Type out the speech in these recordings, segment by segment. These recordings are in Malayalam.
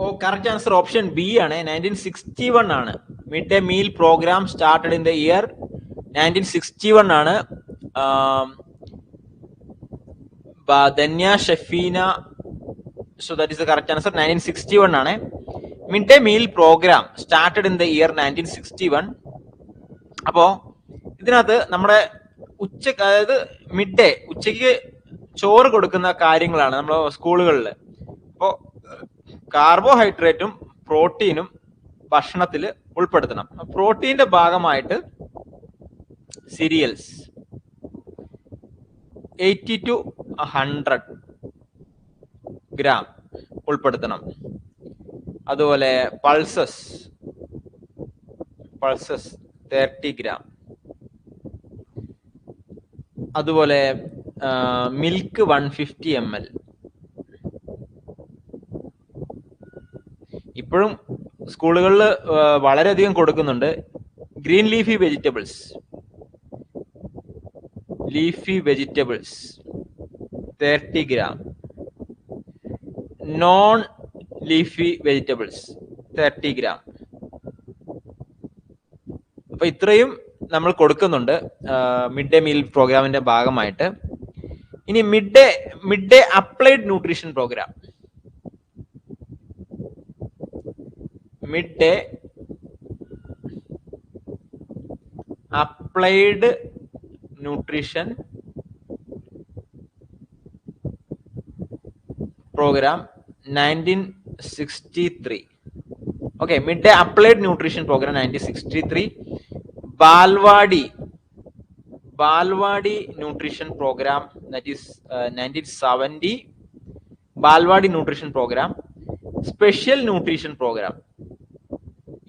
ഓ കറക്റ്റ് ആൻസർ ഓപ്ഷൻ ബി ആണ്. നയന്റീൻ സിക്സ്റ്റി വൺ ആണ്. Mid day meal programme started in the year nineteen sixty one ആണ് ബ- Dhanya Shafeena. So that is the correct answer nineteen sixty one ആണ്. Mid day meal programme started in the year nineteen sixty one അപ്പോ ഇതിനകത്ത് നമ്മുടെ ഉച്ച അതായത് മിഡ് ഡേ ഉച്ചയ്ക്ക് ചോറ് കൊടുക്കുന്ന കാര്യങ്ങളാണ് നമ്മുടെ സ്കൂളുകളിൽ അപ്പോൾ കാർബോഹൈഡ്രേറ്റും പ്രോട്ടീനും ഭക്ഷണത്തിൽ ഉൾപ്പെടുത്തണം. പ്രോട്ടീന്റെ ഭാഗമായിട്ട് cereals eighty to hundred gram ഉൾപ്പെടുത്തണം. അതുപോലെ പൾസസ് പൾസസ് തേർട്ടി ഗ്രാം. അതുപോലെ milk one fifty M L. ഇപ്പോഴും സ്കൂളുകളിൽ വളരെയധികം കൊടുക്കുന്നുണ്ട്. Green leafy vegetables. Leafy vegetables. Thirty gram. Non leafy vegetables. Thirty gram. അപ്പൊ ഇത്രയും നമ്മൾ കൊടുക്കുന്നുണ്ട് മിഡ് ഡേ മീൽ പ്രോഗ്രാമിന്റെ ഭാഗമായിട്ട്. ഇനി mid day mid day applied nutrition programme. Mid day applied nutrition programme nineteen sixty three okay mid day applied nutrition programme nineteen sixty three balwadi balwadi nutrition programme that is nineteen seventy balwadi nutrition programme special nutrition programme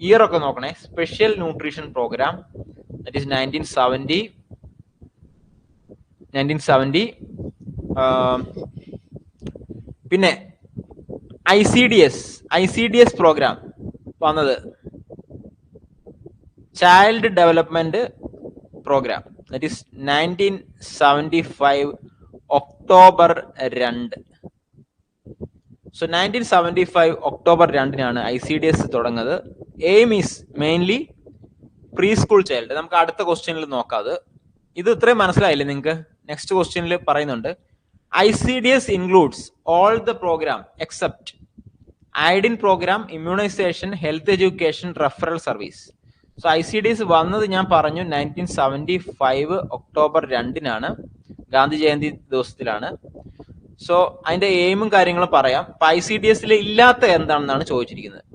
year ഒക്കെ നോക്കണേ. Special nutrition programme that is nineteen seventy nineteen seventy പിന്നെ I C D S I C D S programme വന്നത് child development programme that is nineteen seventy five October രണ്ട്. So nineteen seventy five October രണ്ടിനാണ് ഐ സി ഡി എസ് തുടങ്ങുന്നത്. Aim is mainly pre school child നമുക്ക് അടുത്ത ക്വസ്റ്റ്യനിൽ നോക്കാം അത്. ഇത് ഇത്രയും മനസ്സിലായില്ലേ നിങ്ങൾക്ക്? നെക്സ്റ്റ് ക്വസ്റ്റ്യനിൽ പറയുന്നുണ്ട്. I C D S includes all the programme except iodine programme immunisation health education referral service so I C D S വന്നത് ഞാൻ പറഞ്ഞു നയന്റീൻ സെവന്റി ഫൈവ് ഒക്ടോബർ രണ്ടിനാണ്. ഗാന്ധി ജയന്തി ദിവസത്തിലാണ്. സോ അതിന്റെ എയിമും കാര്യങ്ങളും പറയാം. ഐ സി ഡി എസിൽ ഇല്ലാത്ത എന്താണെന്നാണ് ചോദിച്ചിരിക്കുന്നത്.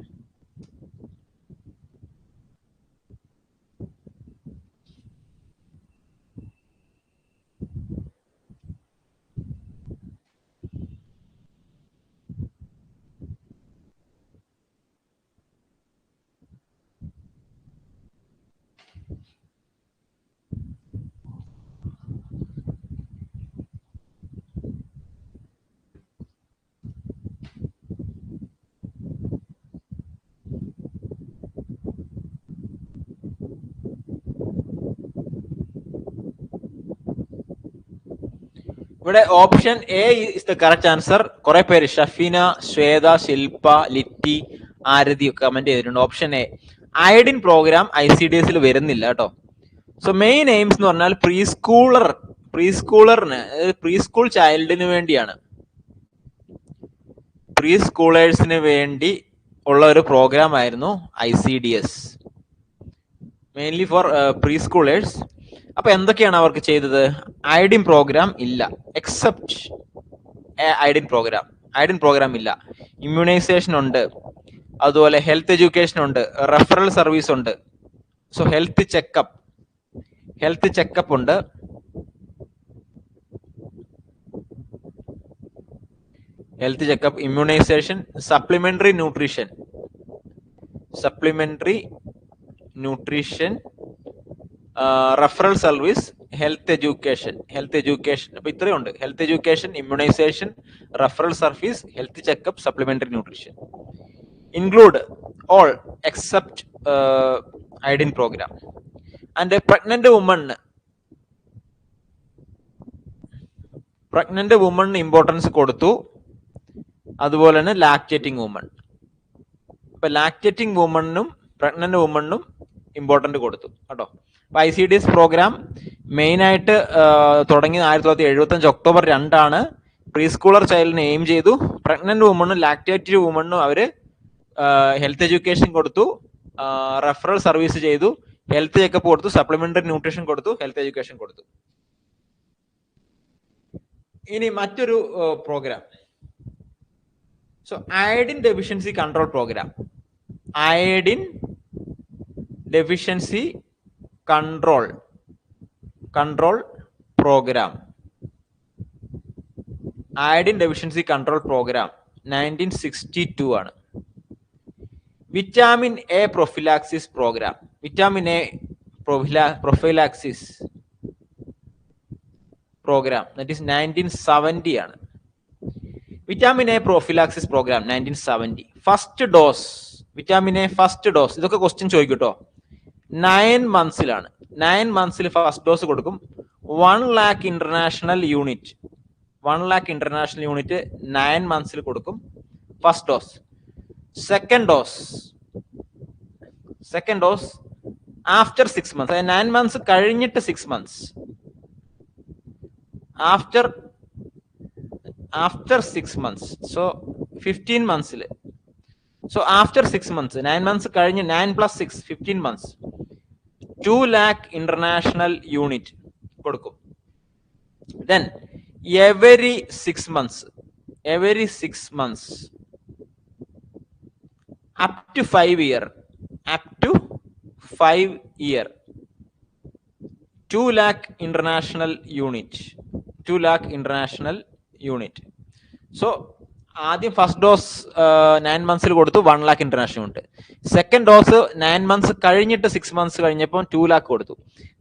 ഇവിടെ option A is the correct answer കുറെ പേര് ഷഫീന ശ്വേത ശില്പ ലിറ്റി ആരതി കമന്റ് ചെയ്തിട്ടുണ്ട്. Option A iodine programme I C D എസിൽ വരുന്നില്ല കേട്ടോ. സോ മെയിൻ എയിംസ് എന്ന് പറഞ്ഞാൽ പ്രീ സ്കൂളർ പ്രീ സ്കൂളറിന് പ്രീ സ്കൂൾ ചൈൽഡിന് വേണ്ടിയാണ്. പ്രീ സ്കൂളേഴ്സിന് വേണ്ടി ഉള്ള ഒരു പ്രോഗ്രാം ആയിരുന്നു I C D S mainly for preschoolers അപ്പൊ എന്തൊക്കെയാണ് അവർക്ക് ചെയ്തത്? ഐഡിൻ പ്രോഗ്രാം ഇല്ല. Except iodine programme. Iodine programme ഇല്ല. ഇമ്മ്യൂണൈസേഷൻ ഉണ്ട്. അതുപോലെ ഹെൽത്ത് എഡ്യൂക്കേഷൻ ഉണ്ട്. റെഫറൽ സർവീസ് ഉണ്ട്. So health checkup health checkup ഉണ്ട്. Health checkup immunisation supplementary nutrition supplementary nutrition referral service health education health education അപ്പൊ ഇത്രയും ഉണ്ട്. Health education immunisation referral service health checkup supplementary nutrition include all except iodine programme and pregnant woman pregnant woman importance കൊടുത്തു. അതുപോലെ തന്നെ ലാക്ടേറ്റിംഗ് വുമൺ അപ്പൊ ലാക്ടേറ്റിംഗ് വുമണിനും പ്രഗ്നന്റ് വുമണിനും ഇമ്പോർട്ടന്റ് കൊടുത്തു. കേട്ടോ? I C D S programme main ആയിട്ട് തുടങ്ങി ആയിരത്തി തൊള്ളായിരത്തി എഴുപത്തി അഞ്ച് ഒക്ടോബർ രണ്ടാണ്. പ്രീ സ്കൂളർ ചൈൽഡിന് എയിം ചെയ്തു. പ്രഗ്നന്റ് വുമണും ലാക്ടേറ്റീവ് വുമണും അവർ ഹെൽത്ത് എഡ്യൂക്കേഷൻ കൊടുത്തു. റെഫറൽ സർവീസ് ചെയ്തു. ഹെൽത്ത് ചെക്കപ്പ് കൊടുത്തു. സപ്ലിമെന്ററി ന്യൂട്രീഷൻ കൊടുത്തു. ഹെൽത്ത് എഡ്യൂക്കേഷൻ കൊടുത്തു. ഇനി മറ്റൊരു programme so iodine deficiency control programme iodine deficiency control control programme iodine deficiency control programme nineteen sixty two ആണ്. Vitamin A prophylaxis programme vitamin A prophylaxis programme that is nineteen seventy ആണ്. Vitamin A prophylaxis programme nineteen seventy first dose vitamin A first dose ഇതൊക്കെ ക്വസ്റ്റ്യൻ ചോദിക്കൂട്ടോ നയൻ മന്ത്സിലാണ് നയൻ മന്ത്സിൽ ഫസ്റ്റ് ഡോസ് കൊടുക്കും. One lakh international unit one lakh international unit nine മന്ത്സിൽ കൊടുക്കും. First dose second dose second dose after six months nine months കഴിഞ്ഞിട്ട് six months after after six months so fifteen മന്ത്സിൽ so after six months nine months കഴിഞ്ഞ് nine plus six fifteen months two lakh international unit കൊടുക്കും. Then every six months every six months up to five year up to five year two lakh international unit two lakh international unit so ആദ്യം ഫസ്റ്റ് ഡോസ് നയൻ മന്ത്സിൽ കൊടുത്തു വൺ ലാക്ക് ഇന്റർനാഷണൽ ഉണ്ട്. സെക്കൻഡ് ഡോസ് നയൻ മന്ത്സ് കഴിഞ്ഞിട്ട് സിക്സ് മന്ത്സ് കഴിഞ്ഞപ്പോൾ ടു ലാക്ക് കൊടുത്തു.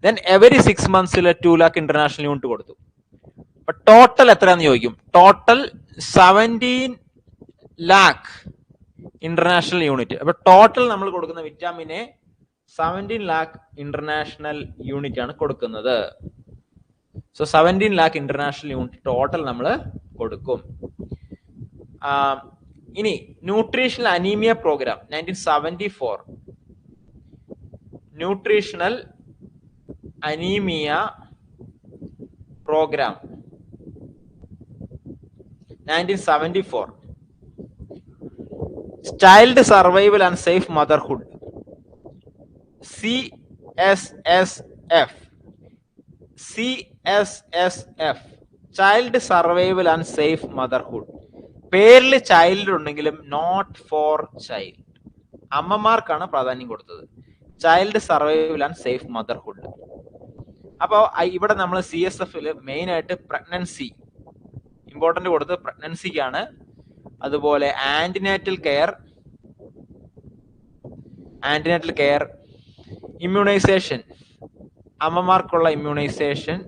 ദെൻ എവരി സിക്സ് മന്ത്സിൽ ടു ലാക്ക് ഇന്റർനാഷണൽ യൂണിറ്റ് കൊടുത്തു. ടോട്ടൽ എത്രയാന്ന് ചോദിക്കും? Total seventeen lakh international unit അപ്പൊ ടോട്ടൽ നമ്മൾ കൊടുക്കുന്ന വിറ്റാമിനെ സെവന്റീൻ ലാക്ക് ഇന്റർനാഷണൽ യൂണിറ്റ് ആണ് കൊടുക്കുന്നത്. So seventeen lakh international unit total നമ്മൾ കൊടുക്കും. ഇനി nutritional anaemia programme nineteen seventy four nutritional anaemia programme nineteen seventy four child survival and safe motherhood C S S F C S S F child survival and safe motherhood പേരിൽ ചൈൽഡ് ഉണ്ടെങ്കിലും നോട്ട് ഫോർ ചൈൽഡ് അമ്മമാർക്കാണ് പ്രാധാന്യം കൊടുത്തത്. Child survival and safe motherhood അപ്പോൾ ഇവിടെ നമ്മൾ സി എസ് എഫിൽ മെയിൻ ആയിട്ട് പ്രഗ്നൻസി ഇമ്പോർട്ടന്റ് കൊടുത്തത് പ്രഗ്നൻസിക്കാണ് അതുപോലെ antenatal care antenatal care immunisation അമ്മമാർക്കുള്ള immunisation